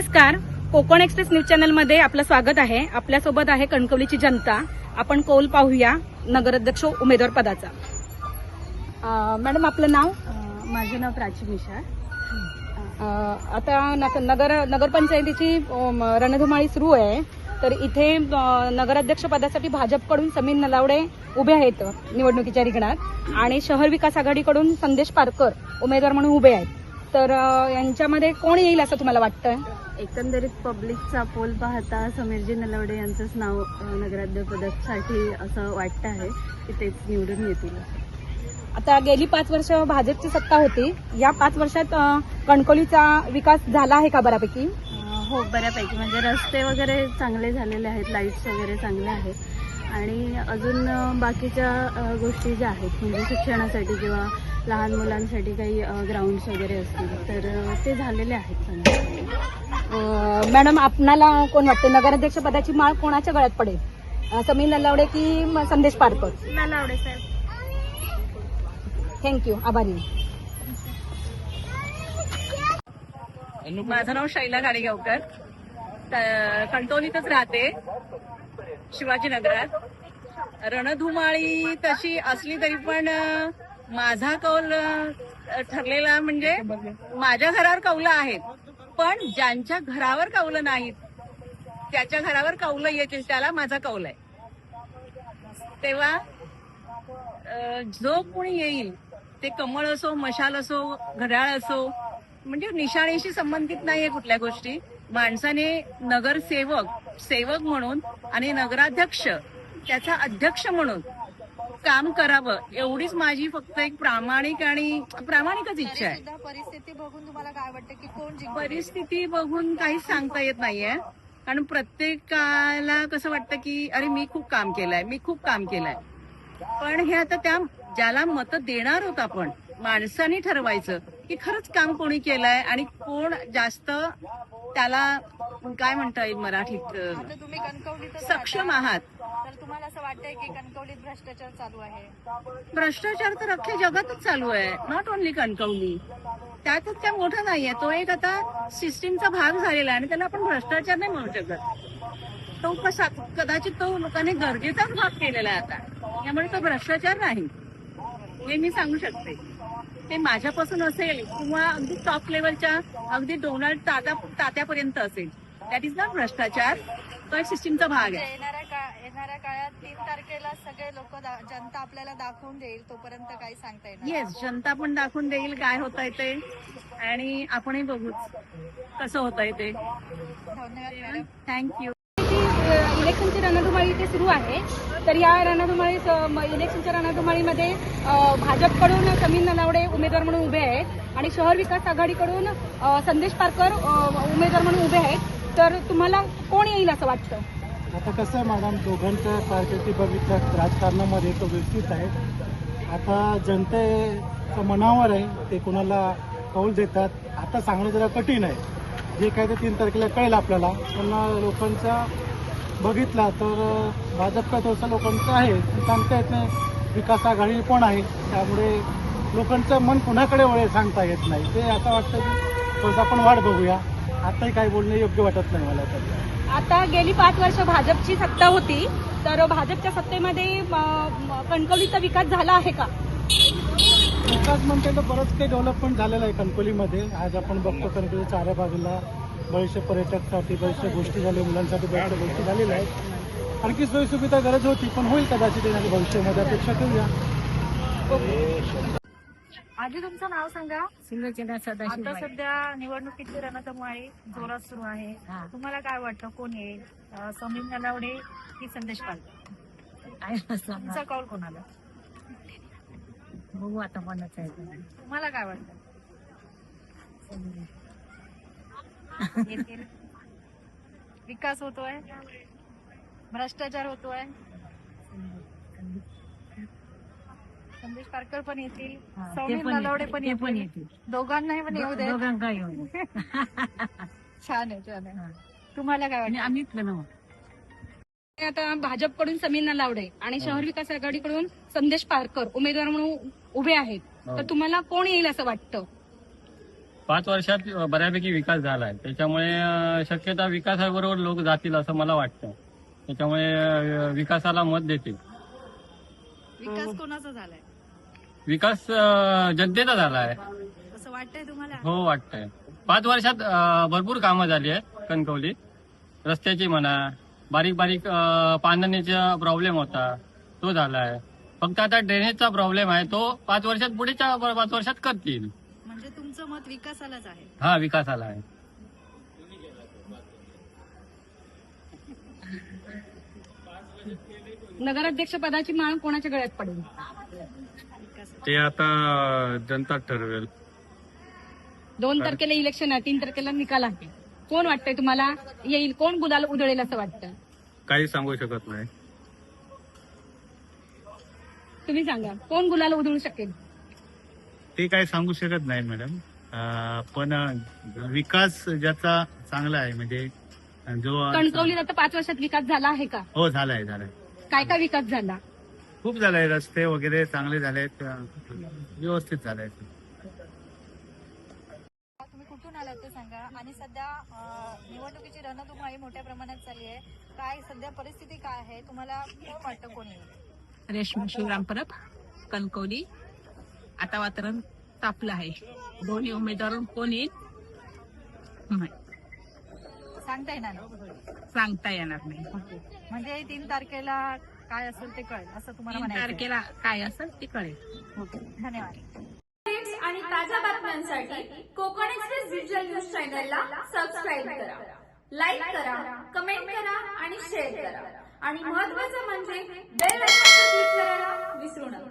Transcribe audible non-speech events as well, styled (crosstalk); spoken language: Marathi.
नमस्कार. कोकण एक्सप्रेस न्यूज चॅनलमध्ये आपलं स्वागत आहे. आपल्यासोबत आहे कणकवलीची जनता. आपण कौल पाहूया नगराध्यक्ष उमेदवार पदाचा. मॅडम आपलं नाव? माझं नाव प्राची मिशाळ आता नगर नगरपंचायतीची रणधुमाळी सुरू आहे. तर इथे नगराध्यक्ष पदासाठी भाजपकडून समीर नलावडे उभे आहेत निवडणुकीच्या रिंगणात. आणि शहर विकास आघाडीकडून संदेश पारकर उमेदवार म्हणून उभे आहेत. तर यांच्यामध्ये कोण येईल असं तुम्हाला वाटतं एकंदरीत पब्लिकचा पोल पाहता समीरजी नलवडे यांचंच नाव अं, नगराध्यक्षपदासाठी असं वाटतं आहे की तेच निवडून येतील. आता गेली पाच वर्ष भाजपची सत्ता होती. या पाच वर्षात अं, कणकवलीचा विकास झाला आहे का बऱ्यापैकी? हो बऱ्यापैकी. म्हणजे रस्ते वगैरे चांगले झालेले आहेत लाईट्स वगैरे चांगले आहेत. आणि अजून बाकीच्या गोष्टी ज्या आहेत म्हणजे शिक्षणासाठी किंवा लहान मुलांसाठी काही ग्राउंड्स वगैरे असतील तर ते झालेले आहेत. चांगले मॅडम आपणाला कोण वाटतं? नगराध्यक्ष पदाची माळ कोणाच्या गळ्यात पडेल? समीर नलावडे की संदेश पारकर? नलावडे साहेब थँक्यू आभारी माझं नाव शैला गाडीगावकर कणकवलीतच राहते. शिवाजीनगरात. रणधुमाळी तशी असली तरी पण माझा कौल ठरलेला म्हणजे माझ्या घरावर कौलं आहेत. पण ज्यांच्या घरावर कौलं नाहीत त्याच्या घरावर कौलं येतील त्याला माझा कौल आहे. तेव्हा जो कोणी येईल ते कमळ असो मशाल असो घड्याळ असो म्हणजे निशाणीशी संबंधित नाहीये कुठल्या गोष्टी. माणसाने नगरसेवक सेवक म्हणून आणि नगराध्यक्ष त्याचा अध्यक्ष म्हणून काम करावं एवढीच माझी फक्त एक प्रामाणिक आणि प्रामाणिकच इच्छा आहे. सुद्धा परिस्थिती बघून तुम्हाला काय वाटतं की कोण जिंकल परिस्थिती बघून काहीच सांगता येत नाहीये. कारण प्रत्येकाला कसं वाटतं की अरे मी खूप काम केलंय मी खूप काम केलंय. पण हे आता त्या ज्याला मतं देणार होत आपण माणसाने ठरवायचं की खरंच काम कोणी केलंय आणि कोण जास्त त्याला काय म्हणता येईल मराठीत आता तुम्ही कणकवलीत सक्षम आहात. तर तुम्हाला असं वाटतंय की कणकवलीत भ्रष्टाचार चालू आहे? भ्रष्टाचार तर अख्ख्या जगातच चालू आहे. Not only Kankavli. त्यातच त्या मोठा नाहीये. तो एक आता सिस्टीमचा भाग झालेला आहे आणि त्याला आपण भ्रष्टाचार नाही म्हणू शकत. तो कसा कदाचित तो लोकांनी गरजेचाच भाग केलेला आहे आता. त्यामुळे तो भ्रष्टाचार नाही. हे मी सांगू शकते. ते माझ्यापासून असेल किंवा अगदी टॉप लेवलच्या अगदी डोनाल्ड तात्या तात्यापर्यंत असेल. दॅट इज नॉट भ्रष्टाचार. तो एक सिस्टीमचा भाग आहे. येणाऱ्या का- येणाऱ्या काळात तीन तारखेला सगळे लोक जनता आपल्याला दाखवून देईल तोपर्यंत काही सांगता येणार नाही. येस जनता पण दाखवून देईल काय होत आहे ते. आणि आपणही बघूच कसं होत आहे ते. धन्यवाद मॅडम. थँक्यू इलेक्शनची रणधुमाळी इथे सुरू आहे. तर या रणधुमाळी इलेक्शनच्या रणधुमाळीमध्ये भाजपकडून समीर ननावडे उमेदवार म्हणून उभे आहेत आणि शहर विकास आघाडीकडून संदेश पारकर उमेदवार म्हणून उभे आहेत. तर तुम्हाला कोण येईल असं वाटतं? आता कसं आहे मॅडम दोघांच्या कारकिर्दी बघितलं राजकारणामध्ये तो व्यवस्थित आहे. आता जनतेचं मनावर आहे ते कोणाला कौल देतात. आता सांगणं जरा कठीण आहे. जे काय ते तीन तारखेला कळेल आपल्याला. पण लोकांचा बघितला तर भाजप काय थोडंसं लोकांचं आहे सांगता येत नाही. विकास आघाडी पण आहे त्यामुळे लोकांचं मन कुणाकडे वळेल सांगता येत नाही. ते असं वाटतं की थोडंसं आपण वाट बघूया. आताही काही बोलणं योग्य वाटत नाही मला तर. आता गेली पाच वर्ष भाजपची सत्ता होती तर भाजपच्या सत्तेमध्ये कणकवलीचा विकास झाला आहे का? विकास म्हणते तर बरंच काही डेव्हलपमेंट झालेलं आहे कणकोलीमध्ये आज आपण बघतो कणकोली चाऱ्या बाजूला बरेचसे पर्यटकसाठी बरेचशा गोष्टी झाल्या मुलांसाठी बऱ्याचशा गोष्टी झालेल्या आहेत. आणखी सोयीसुविधा गरज होती पण होईल कदाचित येणाऱ्या भविष्यामध्ये अपेक्षा करूया आधी तुमचं नाव सांगा. सुलोचना आता सदाशिव सध्या निवडणुकीची रणधुमाळी जोरात सुरू आहे. हा. तुम्हाला काय वाटतं कोण येईल? अं, समीर नलावडे की संदेश पाल? तुमचा कौल कोणाला? बघू आता कोणाचं आहे तुम्हाला काय वाटतं? येतील. विकास होतोय. भ्रष्टाचार होतोय. संदेश पारकर पण येतील. सौमिर नलावडे पण येतील. दोघांनाही पण येऊ दे. (laughs) छान आहे छान आहे. तुम्हाला काय वाटतं? आम्हीच बनवू आता भाजपकडून समीर नलावडे आणि शहर विकास आघाडीकडून संदेश पारकर उमेदवार म्हणून उभे आहेत. तर तुम्हाला कोण येईल असं वाटतं? पाच वर्षात बऱ्यापैकी विकास झाला आहे त्याच्यामुळे अं, शक्यता विकासाबरोबर लोक जातील असं मला वाटतं. त्याच्यामुळे विकासाला मत देतील विकास कोणाचा झालाय? विकास अं, जनतेचा झाला आहे असं वाटतंय तुम्हाला? हो वाटतंय. पाच वर्षात अं, भरपूर कामं झाली आहेत कणकवलीत रस्त्याची म्हणा बारीक बारीक अं, पाण्याचा प्रॉब्लेम होता तो झालाय. फक्त आता ड्रेनेजचा प्रॉब्लेम आहे तो पाच वर्षात पुढेच्या पाच वर्षात करतील. म्हणजे तुमचं मत विकासालाच आहे. हा विकासाला आहे. नगराध्यक्ष पदाची माळ कोणाच्या गळ्यात पडेल? ते आता जनता ठरवेल. दोन तारखेला इलेक्शन आहे तीन तारखेला निकाल आहे. कोण वाटतंय तुम्हाला? येईल कोण? गुलाल उधळेल असं वाटतं? काही सांगू शकत नाही. तुम्ही सांगा कोण गुलाल उधळू शकेल? ते काय सांगू शकत नाही मॅडम पण विकास ज्याचा चांगला आहे म्हणजे जो कणकवलीत आता पाच वर्षात विकास झाला आहे का? हो झालाय झालाय. काय काय विकास झाला? खूप झालाय रस्ते वगैरे चांगले झालेत अं, व्यवस्थित झालाय. तुम्ही कुठून आलात ते सांगा. आणि सध्या अं, निवडणुकीची रणधुमाळी मोठ्या प्रमाणात चालली आहे. काय सध्या परिस्थिती काय आहे? तुम्हाला कोण वाटतं कोणी? येईल? रेशमा शिवराम परब कणकवली. आता वातावरण तापलं आहे. दोन्ही उमेदवार कोण येईल? सांगता येणार नाही. सांगता येणार नाही. म्हणजे तीन तारखेला काय असेल ते कळेल असं तुम्हाला तीन म्हणायचं तारखेला काय असेल ते कळेल. धन्यवाद. आणि ताज्या बातम्यांसाठी कोकण एक्सप्रेस डिजिटल न्यूज चॅनलला सबस्क्राईब करा. लाईक करा कमेंट करा आणि शेअर करा. आणि महत्त्वाचं म्हणजे बेल आयकॉनवर क्लिक करायला विसरू नका.